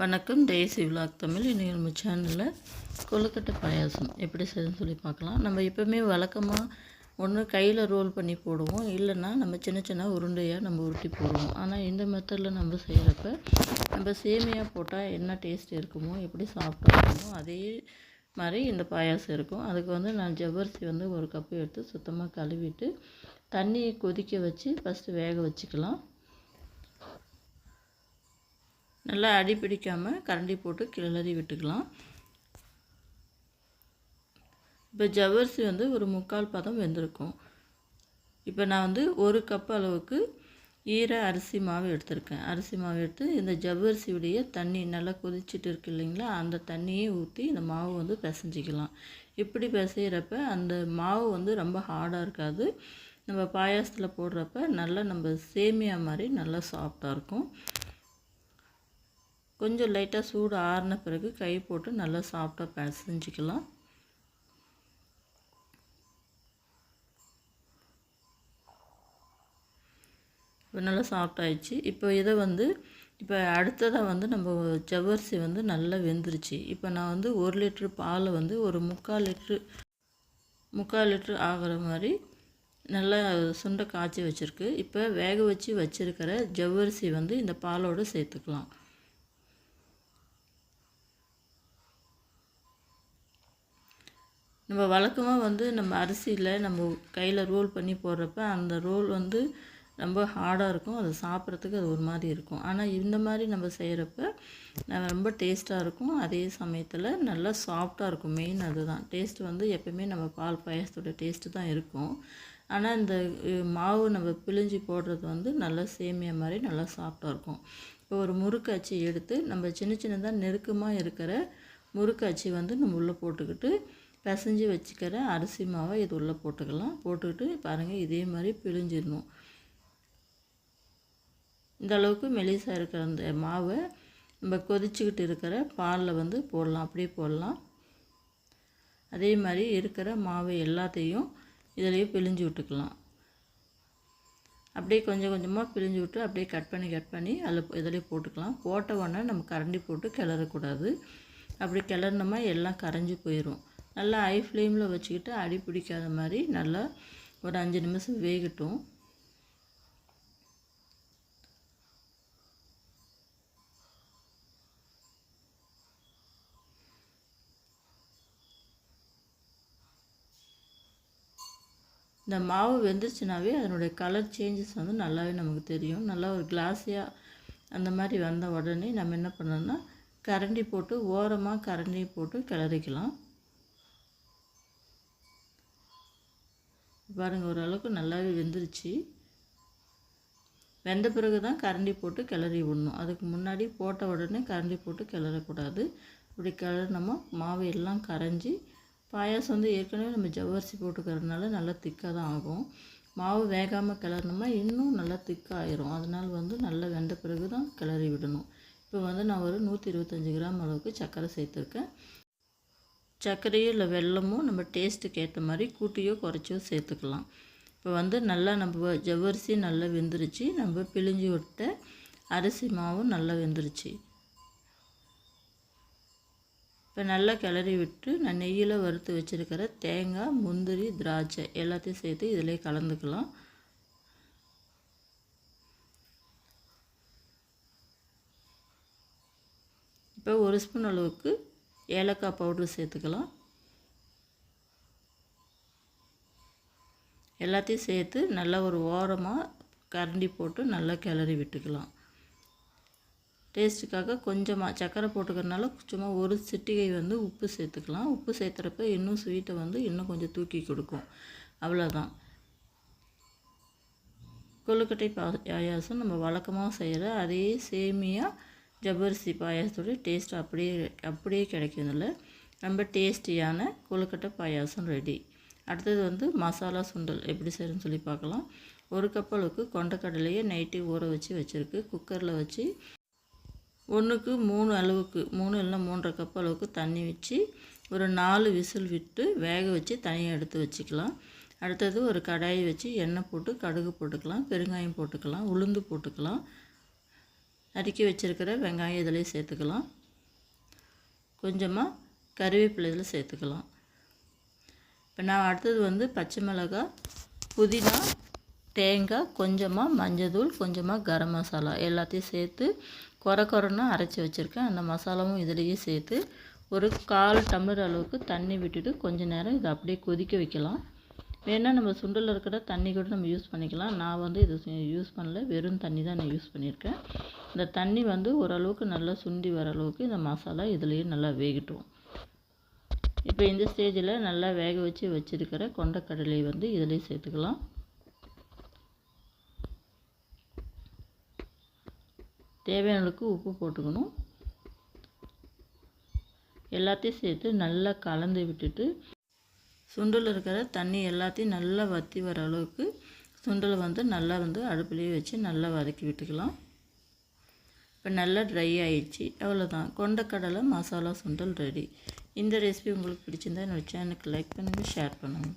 வணக்கம். தேசி விலாக் தமிழ். இன்றைக்கி நம்ம சேனலில் கொழுக்கட்டை பாயாசம் எப்படி செய்யணும்னு சொல்லி பார்க்கலாம். நம்ம எப்போவுமே வழக்கமாக ஒன்று கையில் ரோல் பண்ணி போடுவோம். இல்லைன்னா நம்ம சின்ன சின்ன உருண்டையாக நம்ம உருட்டி போடுவோம். ஆனால் இந்த மெத்தடில் நம்ம செய்கிறப்ப நம்ம சேமியாக போட்டால் என்ன டேஸ்ட் இருக்குமோ எப்படி சாஃப்டாக இருக்குமோ அதே மாதிரி இந்த பாயாசம் இருக்கும். அதுக்கு வந்து நான் ஜவ்வரிசி வந்து ஒரு கப்பு எடுத்து சுத்தமாக கழுவிட்டு தண்ணியை கொதிக்க வச்சு ஃபஸ்ட்டு வேக வச்சுக்கலாம். நல்லா அடி பிடிக்காமல் கரண்டி போட்டு கிளறி விட்டுக்கலாம். இப்போ ஜவ்வரிசி வந்து ஒரு முக்கால் பதம் வெந்திருக்கும். இப்போ நான் வந்து ஒரு கப் அளவுக்கு ஈர அரிசி மாவு எடுத்திருக்கேன். அரிசி மாவு எடுத்து இந்த ஜவ்வரிசியுடைய தண்ணி நல்லா கொதிச்சுட்டு இருக்கு இல்லைங்களா? அந்த தண்ணியை ஊற்றி இந்த மாவு வந்து பிசைஞ்சிக்கலாம். இப்படி பிசைகிறப்ப அந்த மாவு வந்து ரொம்ப ஹார்டாக இருக்காது. நம்ம பாயாசத்தில் போடுறப்ப நல்லா நம்ம சேமியா மாதிரி நல்லா சாஃப்டாக இருக்கும். கொஞ்சம் லைட்டாக சூடு ஆறின பிறகு கை போட்டு நல்லா சாஃப்டாக பிசைஞ்சிக்கலாம். இப்போ நல்லா சாஃப்டாகிடுச்சு இப்போ இதை வந்து இப்போ அடுத்ததாக வந்து நம்ம ஜவ்வரிசி வந்து நல்லா வெந்துருச்சு. இப்போ நான் வந்து ஒரு லிட்ரு பாலை வந்து ஒரு முக்கால் லிட்ரு முக்கால் லிட்ரு ஆகிற மாதிரி நல்லா சுண்டை காய்ச்சி வச்சுருக்கு. இப்போ வேக வச்சு வச்சுருக்கிற ஜவ்வரிசி வந்து இந்த பாலோடு சேர்த்துக்கலாம். நம்ம வழக்கமாக வந்து நம்ம அரிசியில் நம்ம கையில் ரோல் பண்ணி போடுறப்ப அந்த ரோல் வந்து ரொம்ப ஹார்டாக இருக்கும். அது சாப்பிட்றதுக்கு அது ஒரு மாதிரி இருக்கும். ஆனால் இந்த மாதிரி நம்ம செய்கிறப்ப ரொம்ப டேஸ்ட்டாக இருக்கும். அதே சமயத்தில் நல்லா சாஃப்டாக இருக்கும். மெயின் அதுதான். டேஸ்ட் வந்து எப்போயுமே நம்ம பால் பாயசத்தோட டேஸ்ட்டு தான் இருக்கும். ஆனால் இந்த மாவு நம்ம பிழிஞ்சு போடுறது வந்து நல்லா சேமியா மாதிரி நல்லா சாஃப்டாக இருக்கும். இப்போ ஒரு முறுக்கு அச்சு எடுத்து நம்ம சின்ன சின்னதாக நெருக்கமாக இருக்கிற முறுக்கு அச்சு வந்து நம்ம உள்ளே போட்டுக்கிட்டு பிசைஞ்சு வச்சுக்கிற அரிசி மாவை இது உள்ளே போட்டுக்கலாம். போட்டுக்கிட்டு பாருங்கள் இதே மாதிரி பிழிஞ்சிடணும். இந்த அளவுக்கு மெலிசாக இருக்கிற அந்த மாவை நம்ம கொதிச்சுக்கிட்டு இருக்கிற பாலில் வந்து போடலாம். அப்படியே போடலாம். அதே மாதிரி இருக்கிற மாவை எல்லாத்தையும் இதிலேயே பிழிஞ்சு விட்டுக்கலாம். அப்படியே கொஞ்சம் கொஞ்சமாக பிழிஞ்சு விட்டு அப்படியே கட் பண்ணி கட் பண்ணி அதில் இதிலே போட்டுக்கலாம். போட்ட உடனே நம்ம கரண்டி போட்டு கிளறக்கூடாது. அப்படி கிளறினோமா எல்லாம் கரைஞ்சி போயிடும் நல்லா ஹை ஃப்ளேமில் வச்சுக்கிட்டு அடி பிடிக்காத மாதிரி நல்லா ஒரு அஞ்சு நிமிஷம் வேகட்டும். இந்த மாவு வெந்துருச்சுனாவே அதனுடைய கலர் சேஞ்சஸ் வந்து நல்லாவே நமக்கு தெரியும். நல்லா ஒரு கிளாஸியாக அந்த மாதிரி வந்த உடனே நம்ம என்ன பண்ணோம்னா கரண்டி போட்டு ஓரமாக கரண்டி போட்டு கிளறிக்கலாம். பாருங்கள் ஓரளவுக்கு நல்லாவே வெந்துருச்சு. வெந்த பிறகு தான் கரண்டி போட்டு கிளறி விடணும். அதுக்கு முன்னாடி போட்ட உடனே கரண்டி போட்டு கிளறக்கூடாது. இப்படி கிளறினோமா மாவு எல்லாம் கரைஞ்சி பாயாசம் வந்து ஏற்கனவே நம்ம ஜவ்வரிசி போட்டுக்கிறதுனால நல்லா திக்காக தான் ஆகும். மாவு வேகாமல் கிளறினோம்னா இன்னும் நல்லா திக்காகிடும் அதனால் வந்து நல்லா வெந்த பிறகு தான் கிளறி விடணும். இப்போ வந்து நான் ஒரு நூற்றி இருபத்தஞ்சி கிராம் அளவுக்கு சர்க்கரை சேர்த்துருக்கேன். சர்க்கரையோ இல்லை வெல்லமோ நம்ம டேஸ்ட்டுக்கு ஏற்ற மாதிரி கூட்டியோ குறைச்சியோ சேர்த்துக்கலாம். இப்போ வந்து நல்லா நம்ம ஜவ்வரிசி நல்லா வெந்துருச்சு. நம்ம பிழிஞ்சு விட்ட அரிசி மாவும் நல்லா வெந்துருச்சு. இப்போ நல்லா கிளறி விட்டு நான் நெய்யில் வறுத்து வச்சுருக்கிற தேங்காய் முந்திரி திராட்சை எல்லாத்தையும் சேர்த்து இதிலே கலந்துக்கலாம். இப்போ ஒரு ஸ்பூன் அளவுக்கு ஏலக்காய் பவுட்ரு சேர்த்துக்கலாம். எல்லாத்தையும் சேர்த்து நல்லா ஒரு ஓரமாக கரண்டி போட்டு நல்லா கிளறி விட்டுக்கலாம். டேஸ்ட்டுக்காக கொஞ்சமாக சர்க்கரை போட்டுக்கிறதுனால சும்மா ஒரு சிட்டிகை வந்து உப்பு சேர்த்துக்கலாம். உப்பு சேர்த்துறப்ப இன்னும் ஸ்வீட்டை வந்து இன்னும் கொஞ்சம் தூக்கி கொடுக்கும். அவ்வளோதான் கொழுக்கட்டை பாயாசம் நம்ம வழக்கமாக செய்கிற அதே சேமியாக ஜவ்வரிசி பாயாசத்தோட டேஸ்ட் அப்படியே அப்படியே கிடைக்கிறதில்ல ரொம்ப டேஸ்டியான கொழுக்கட்டை பாயாசம் ரெடி அடுத்தது வந்து மசாலா சுண்டல் எப்படி செய்யணும்னு சொல்லி பார்க்கலாம். ஒரு கப் அளவுக்கு கொண்டக்கடலையை நைட்டு ஊற வச்சு வச்சுருக்கு. குக்கரில் வச்சு ஒன்றுக்கு மூணு அளவுக்கு மூணு இல்லைனா மூன்றரை கப் அளவுக்கு தண்ணி வச்சு ஒரு நாலு விசில் விட்டு வேக வச்சு தனியாக எடுத்து வச்சுக்கலாம். அடுத்தது ஒரு கடாயை வச்சு எண்ணெய் போட்டு கடுகு போட்டுக்கலாம் பெருங்காயம் போட்டுக்கலாம் உளுந்து போட்டுக்கலாம். நறுக்கி வச்சுருக்கிற வெங்காயம் இதிலே சேர்த்துக்கலாம். கொஞ்சமாக கருவேப்பிலை இதில் சேர்த்துக்கலாம். இப்போ நான் அடுத்தது வந்து பச்சை மிளகாய் புதினா தேங்காய் கொஞ்சமாக மஞ்சத்தூள் கொஞ்சமாக கரம் மசாலா எல்லாத்தையும் சேர்த்து குறை குறைன்னா அரைச்சி வச்சுருக்கேன். அந்த மசாலாவும் இதிலேயே சேர்த்து ஒரு கால் டம்ளர் அளவுக்கு தண்ணி விட்டுட்டு கொஞ்ச நேரம் இதை அப்படியே கொதிக்க வைக்கலாம். வேணால் நம்ம சுண்டலில் இருக்கிற தண்ணி கூட நம்ம யூஸ் பண்ணிக்கலாம். நான் வந்து இது யூஸ் பண்ணல. வெறும் தண்ணி தான் நான் யூஸ் பண்ணியிருக்கேன். இந்த தண்ணி வந்து ஓரளவுக்கு நல்லா சுண்டி வர அளவுக்கு இந்த மசாலா இதுலேயே நல்லா வேகட்டும். இப்போ இந்த ஸ்டேஜில் நல்லா வேக வச்சு வச்சுருக்கிற கொண்டக்கடலையை வந்து இதிலே சேர்த்துக்கலாம். தேவையான அளவுக்கு உப்பு போட்டுக்கணும். எல்லாத்தையும் சேர்த்து நல்லா கலந்து விட்டுட்டு சுண்டல் இருக்கிற தண்ணி எல்லாத்தையும் நல்லா வற்றி வர அளவுக்கு சுண்டலை வந்து நல்லா வந்து அடுப்புலேயே வச்சு நல்லா வதக்கி விட்டுக்கலாம். இப்போ நல்லா ட்ரை ஆயிடுச்சு. அவ்வளோதான் கொண்டக்கடலை மசாலா சுண்டல் ரெடி இந்த ரெசிபி உங்களுக்கு பிடிச்சிருந்தா என்னோடய சேனலுக்கு லைக் பண்ணுங்கள் ஷேர் பண்ணுங்கள்